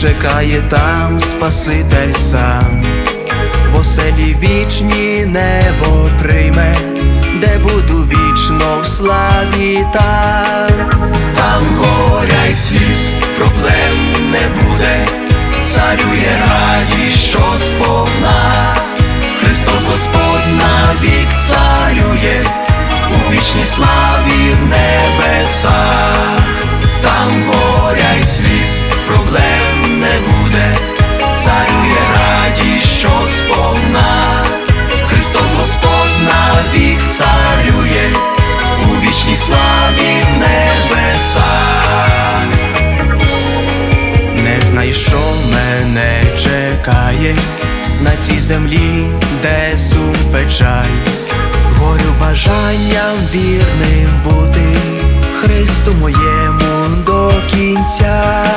чекає там Спаситель сам, в оселі вічні небо прийме, де буду вічно в славі там, там горя й сліз, проблем не буде, царює радість, що сповна, Христос Господь навік царює, у вічній славі в небесах, чекає на цій землі, де сум печаль, горю бажанням вірним бути Христу моєму до кінця.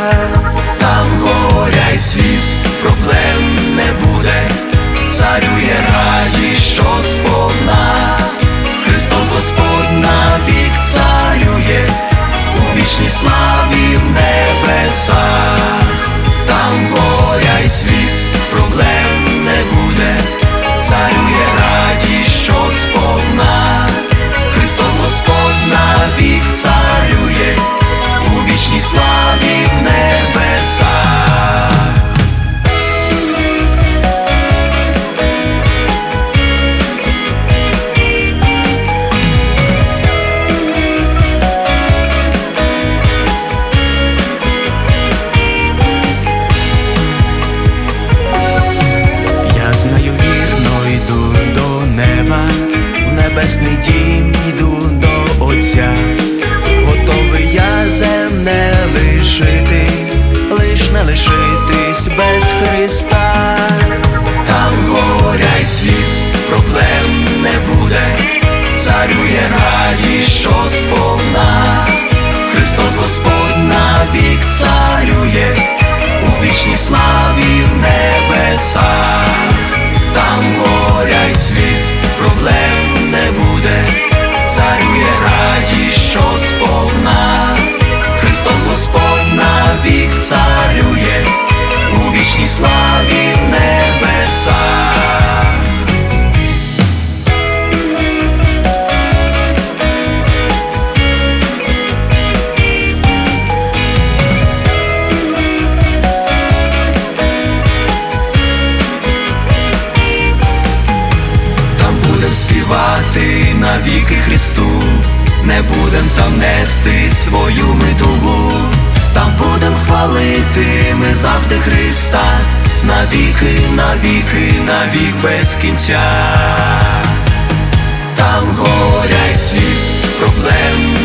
Небесний дім йду до Отця, готовий я земне лишити, лиш не лишитись без Христа. Там горя й сліз, проблем не буде, царює радість, що сповна, Христос Господь навік царює, у вічній славі вічній славі в небесах. Там будем співати навіки Христу, не будем там нести свою митугу, там будем хвалити. Ми завжди Христа, навіки, навіки, навік без кінця. Там горя й сліз, проблем